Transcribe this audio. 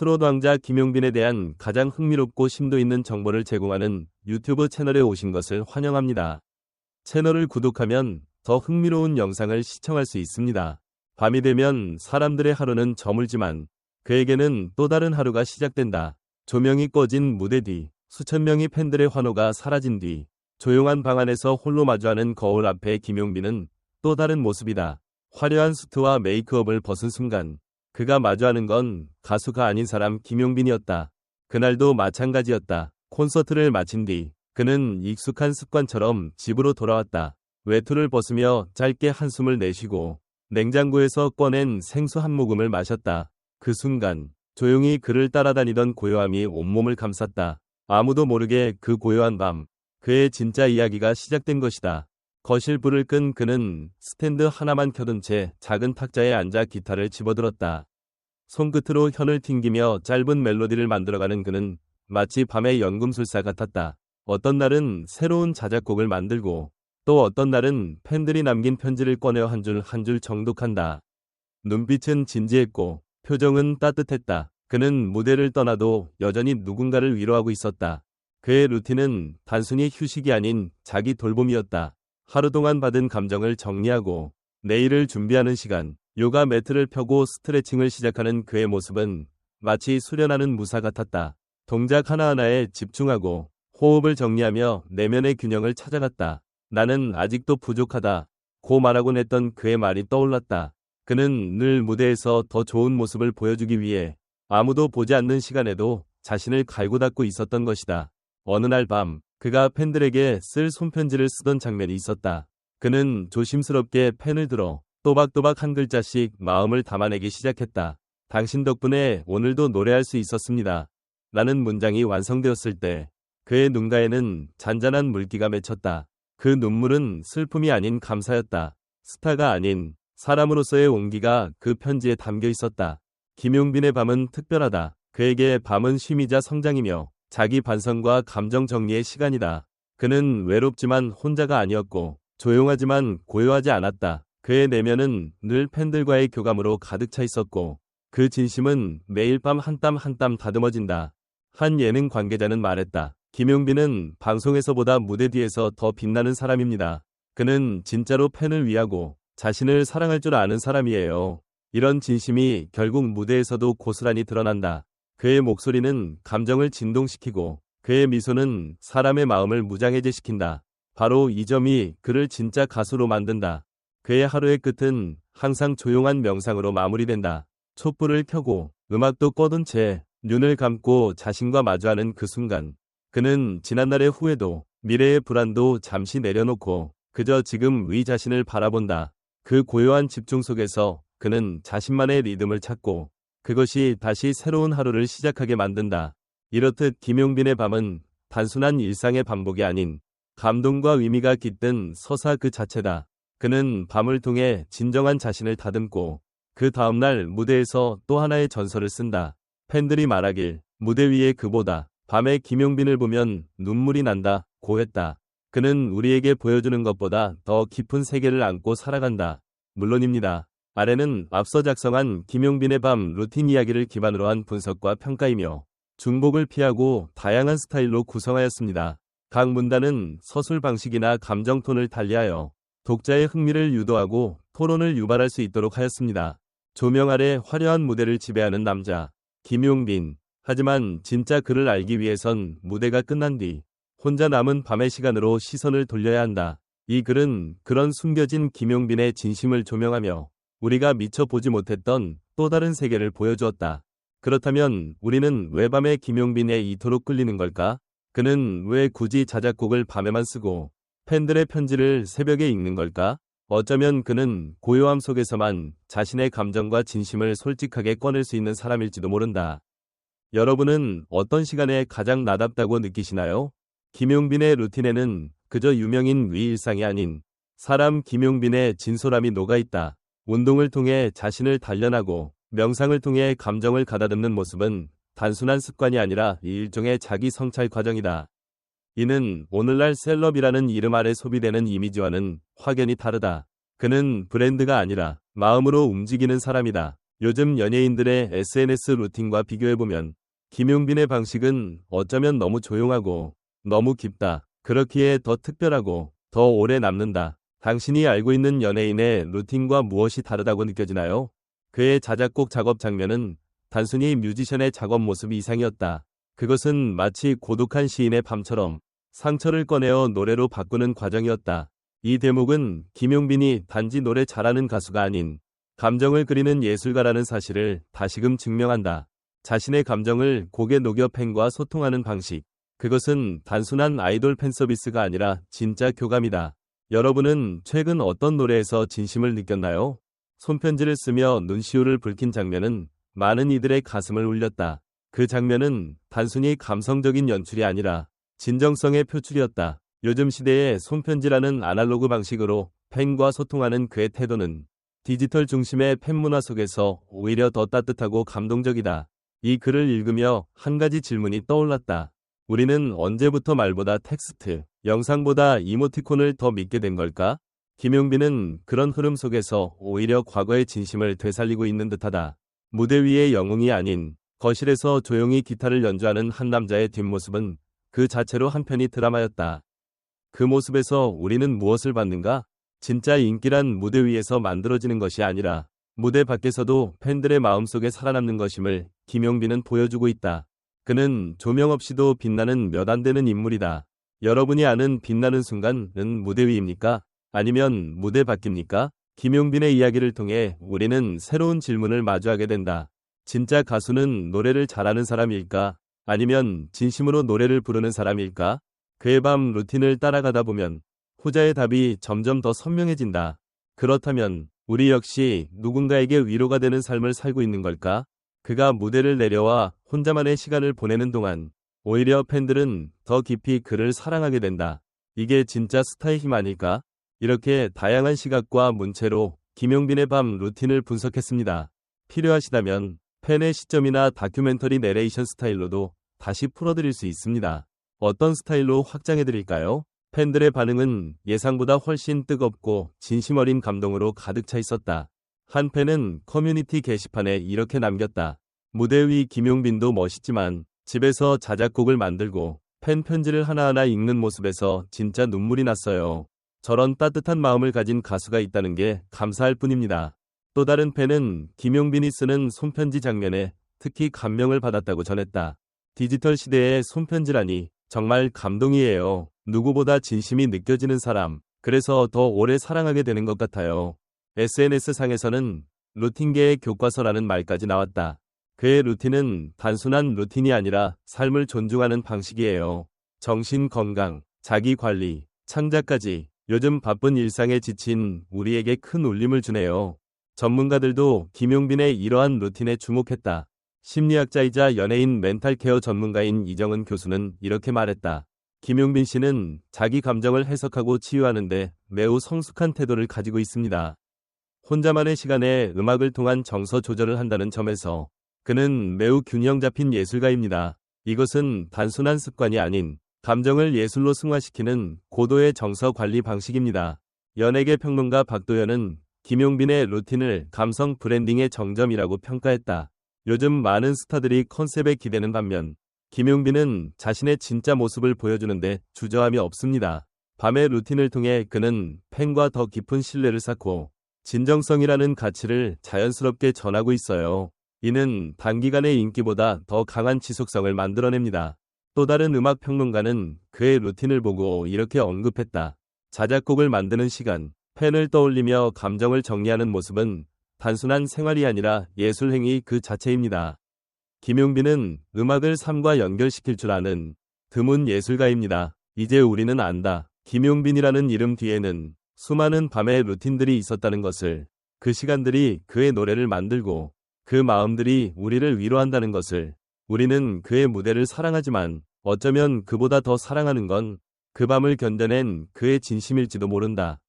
트롯 왕자 김용빈에 대한 가장 흥미롭고 심도 있는 정보를 제공하는 유튜브 채널에 오신 것을 환영합니다. 채널을 구독하면 더 흥미로운 영상을 시청할 수 있습니다. 밤이 되면 사람들의 하루는 저물지만 그에게는 또 다른 하루가 시작된다. 조명이 꺼진 무대 뒤 수천 명의 팬들의 환호가 사라진 뒤 조용한 방 안에서 홀로 마주하는 거울 앞에 김용빈은 또 다른 모습이다. 화려한 수트와 메이크업을 벗은 순간 그가 마주하는 건 가수가 아닌 사람 김용빈이었다. 그날도 마찬가지였다. 콘서트를 마친 뒤 그는 익숙한 습관처럼 집으로 돌아왔다. 외투를 벗으며 짧게 한숨을 내쉬고 냉장고에서 꺼낸 생수 한 모금을 마셨다. 그 순간 조용히 그를 따라다니던 고요함이 온몸을 감쌌다. 아무도 모르게 그 고요한 밤 그의 진짜 이야기가 시작된 것이다. 거실 불을 끈 그는 스탠드 하나만 켜둔 채 작은 탁자에 앉아 기타를 집어들었다. 손끝으로 현을 튕기며 짧은 멜로디를 만들어가는 그는 마치 밤의 연금술사 같았다. 어떤 날은 새로운 자작곡을 만들고 또 어떤 날은 팬들이 남긴 편지를 꺼내어 한줄 한 줄 정독한다. 눈빛은 진지했고 표정은 따뜻했다. 그는 무대를 떠나도 여전히 누군가를 위로하고 있었다. 그의 루틴은 단순히 휴식이 아닌 자기 돌봄이었다. 하루 동안 받은 감정을 정리하고 내일을 준비하는 시간, 요가 매트를 펴고 스트레칭을 시작하는 그의 모습은 마치 수련하는 무사 같았다. 동작 하나하나에 집중하고 호흡을 정리하며 내면의 균형을 찾아갔다. 나는 아직도 부족하다. 고 말하곤 했던 그의 말이 떠올랐다. 그는 늘 무대에서 더 좋은 모습을 보여주기 위해 아무도 보지 않는 시간에도 자신을 갈고 닦고 있었던 것이다. 어느 날 밤, 그가 팬들에게 쓸 손편지를 쓰던 장면이 있었다. 그는 조심스럽게 펜을 들어 또박또박 한 글자씩 마음을 담아내기 시작했다. 당신 덕분에 오늘도 노래할 수 있었습니다. 라는 문장이 완성되었을 때 그의 눈가에는 잔잔한 물기가 맺혔다. 그 눈물은 슬픔이 아닌 감사였다. 스타가 아닌 사람으로서의 온기가 그 편지에 담겨 있었다. 김용빈의 밤은 특별하다. 그에게 밤은 쉼이자 성장이며 자기 반성과 감정 정리의 시간이다. 그는 외롭지만 혼자가 아니었고 조용하지만 고요하지 않았다. 그의 내면은 늘 팬들과의 교감으로 가득 차 있었고 그 진심은 매일 밤 한 땀 한 땀 다듬어진다. 한 예능 관계자는 말했다. 김용빈은 방송에서보다 무대 뒤에서 더 빛나는 사람입니다. 그는 진짜로 팬을 위하고 자신을 사랑할 줄 아는 사람이에요. 이런 진심이 결국 무대에서도 고스란히 드러난다. 그의 목소리는 감정을 진동시키고 그의 미소는 사람의 마음을 무장해제시킨다. 바로 이 점이 그를 진짜 가수로 만든다. 그의 하루의 끝은 항상 조용한 명상으로 마무리된다. 촛불을 켜고 음악도 꺼둔 채 눈을 감고 자신과 마주하는 그 순간 그는 지난날의 후회도 미래의 불안도 잠시 내려놓고 그저 지금 의 자신을 바라본다. 그 고요한 집중 속에서 그는 자신만의 리듬을 찾고 그것이 다시 새로운 하루를 시작하게 만든다. 이렇듯 김용빈의 밤은 단순한 일상의 반복이 아닌 감동과 의미가 깃든 서사 그 자체다. 그는 밤을 통해 진정한 자신을 다듬고 그 다음날 무대에서 또 하나의 전설을 쓴다. 팬들이 말하길 무대 위에 그보다 밤에 김용빈을 보면 눈물이 난다 고했다. 그는 우리에게 보여주는 것보다 더 깊은 세계를 안고 살아간다. 물론입니다. 아래는 앞서 작성한 김용빈의 밤 루틴 이야기를 기반으로 한 분석과 평가이며 중복을 피하고 다양한 스타일로 구성하였습니다. 각 문단은 서술 방식이나 감정 톤을 달리하여 독자의 흥미를 유도하고 토론을 유발할 수 있도록 하였습니다. 조명 아래 화려한 무대를 지배하는 남자 김용빈 하지만 진짜 그를 알기 위해선 무대가 끝난 뒤 혼자 남은 밤의 시간으로 시선을 돌려야 한다. 이 글은 그런 숨겨진 김용빈의 진심을 조명하며 우리가 미처 보지 못했던 또 다른 세계를 보여주었다. 그렇다면 우리는 왜 밤에 김용빈에 이토록 끌리는 걸까? 그는 왜 굳이 자작곡을 밤에만 쓰고 팬들의 편지를 새벽에 읽는 걸까? 어쩌면 그는 고요함 속에서만 자신의 감정과 진심을 솔직하게 꺼낼 수 있는 사람일지도 모른다. 여러분은 어떤 시간에 가장 나답다고 느끼시나요? 김용빈의 루틴에는 그저 유명인 위 일상이 아닌 사람 김용빈의 진솔함이 녹아있다. 운동을 통해 자신을 단련하고 명상을 통해 감정을 가다듬는 모습은 단순한 습관이 아니라 일종의 자기 성찰 과정이다. 이는 오늘날 셀럽이라는 이름 아래 소비되는 이미지와는 확연히 다르다. 그는 브랜드가 아니라 마음으로 움직이는 사람이다. 요즘 연예인들의 SNS 루틴과 비교해보면 김용빈의 방식은 어쩌면 너무 조용하고 너무 깊다. 그렇기에 더 특별하고 더 오래 남는다. 당신이 알고 있는 연예인의 루틴과 무엇이 다르다고 느껴지나요? 그의 자작곡 작업 장면은 단순히 뮤지션의 작업 모습 이상이었다. 그것은 마치 고독한 시인의 밤처럼 상처를 꺼내어 노래로 바꾸는 과정이었다. 이 대목은 김용빈이 단지 노래 잘하는 가수가 아닌 감정을 그리는 예술가라는 사실을 다시금 증명한다. 자신의 감정을 곡에 녹여 팬과 소통하는 방식. 그것은 단순한 아이돌 팬 서비스가 아니라 진짜 교감이다. 여러분은 최근 어떤 노래에서 진심을 느꼈나요? 손편지를 쓰며 눈시울을 붉힌 장면은 많은 이들의 가슴을 울렸다. 그 장면은 단순히 감성적인 연출이 아니라 진정성의 표출이었다. 요즘 시대의 손편지라는 아날로그 방식으로 팬과 소통하는 그의 태도는 디지털 중심의 팬 문화 속에서 오히려 더 따뜻하고 감동적이다. 이 글을 읽으며 한 가지 질문이 떠올랐다. 우리는 언제부터 말보다 텍스트, 영상보다 이모티콘을 더 믿게 된 걸까? 김용빈은 그런 흐름 속에서 오히려 과거의 진심을 되살리고 있는 듯하다. 무대 위의 영웅이 아닌 거실에서 조용히 기타를 연주하는 한 남자의 뒷모습은 그 자체로 한편이 드라마였다. 그 모습에서 우리는 무엇을 받는가? 진짜 인기란 무대 위에서 만들어지는 것이 아니라 무대 밖에서도 팬들의 마음속에 살아남는 것임을 김용빈은 보여주고 있다. 그는 조명 없이도 빛나는 몇 안 되는 인물이다. 여러분이 아는 빛나는 순간은 무대 위입니까? 아니면 무대 밖입니까? 김용빈의 이야기를 통해 우리는 새로운 질문을 마주하게 된다. 진짜 가수는 노래를 잘하는 사람일까? 아니면 진심으로 노래를 부르는 사람일까? 그의 밤 루틴을 따라가다 보면 후자의 답이 점점 더 선명해진다. 그렇다면 우리 역시 누군가에게 위로가 되는 삶을 살고 있는 걸까? 그가 무대를 내려와 혼자만의 시간을 보내는 동안 오히려 팬들은 더 깊이 그를 사랑하게 된다. 이게 진짜 스타의 힘 아닐까? 이렇게 다양한 시각과 문체로 김용빈의 밤 루틴을 분석했습니다. 필요하시다면 팬의 시점이나 다큐멘터리 내레이션 스타일로도 다시 풀어드릴 수 있습니다. 어떤 스타일로 확장해드릴까요? 팬들의 반응은 예상보다 훨씬 뜨겁고 진심 어린 감동으로 가득 차 있었다. 한 팬은 커뮤니티 게시판에 이렇게 남겼다. 무대 위 김용빈도 멋있지만 집에서 자작곡을 만들고 팬 편지를 하나하나 읽는 모습에서 진짜 눈물이 났어요. 저런 따뜻한 마음을 가진 가수가 있다는 게 감사할 뿐입니다. 또 다른 팬은 김용빈이 쓰는 손편지 장면에 특히 감명을 받았다고 전했다. 디지털 시대의 손편지라니 정말 감동이에요. 누구보다 진심이 느껴지는 사람. 그래서 더 오래 사랑하게 되는 것 같아요. SNS상에서는 루틴계의 교과서라는 말까지 나왔다. 그의 루틴은 단순한 루틴이 아니라 삶을 존중하는 방식이에요. 정신 건강, 자기 관리, 창작까지 요즘 바쁜 일상에 지친 우리에게 큰 울림을 주네요. 전문가들도 김용빈의 이러한 루틴에 주목했다. 심리학자이자 연예인 멘탈 케어 전문가인 이정은 교수는 이렇게 말했다. 김용빈 씨는 자기 감정을 해석하고 치유하는데 매우 성숙한 태도를 가지고 있습니다. 혼자만의 시간에 음악을 통한 정서 조절을 한다는 점에서 그는 매우 균형 잡힌 예술가입니다. 이것은 단순한 습관이 아닌 감정을 예술로 승화시키는 고도의 정서 관리 방식입니다. 연예계 평론가 박도연은 김용빈의 루틴을 감성 브랜딩의 정점이라고 평가했다. 요즘 많은 스타들이 컨셉에 기대는 반면 김용빈은 자신의 진짜 모습을 보여주는데 주저함이 없습니다. 밤의 루틴을 통해 그는 팬과 더 깊은 신뢰를 쌓고 진정성이라는 가치를 자연스럽게 전하고 있어요. 이는 단기간의 인기보다 더 강한 지속성을 만들어냅니다. 또 다른 음악 평론가는 그의 루틴을 보고 이렇게 언급했다. 자작곡을 만드는 시간, 팬을 떠올리며 감정을 정리하는 모습은 단순한 생활이 아니라 예술 행위 그 자체입니다. 김용빈은 음악을 삶과 연결시킬 줄 아는 드문 예술가입니다. 이제 우리는 안다. 김용빈이라는 이름 뒤에는 수많은 밤의 루틴들이 있었다는 것을 그 시간들이 그의 노래를 만들고 그 마음들이 우리를 위로한다는 것을 우리는 그의 무대를 사랑하지만 어쩌면 그보다 더 사랑하는 건 그 밤을 견뎌낸 그의 진심일지도 모른다.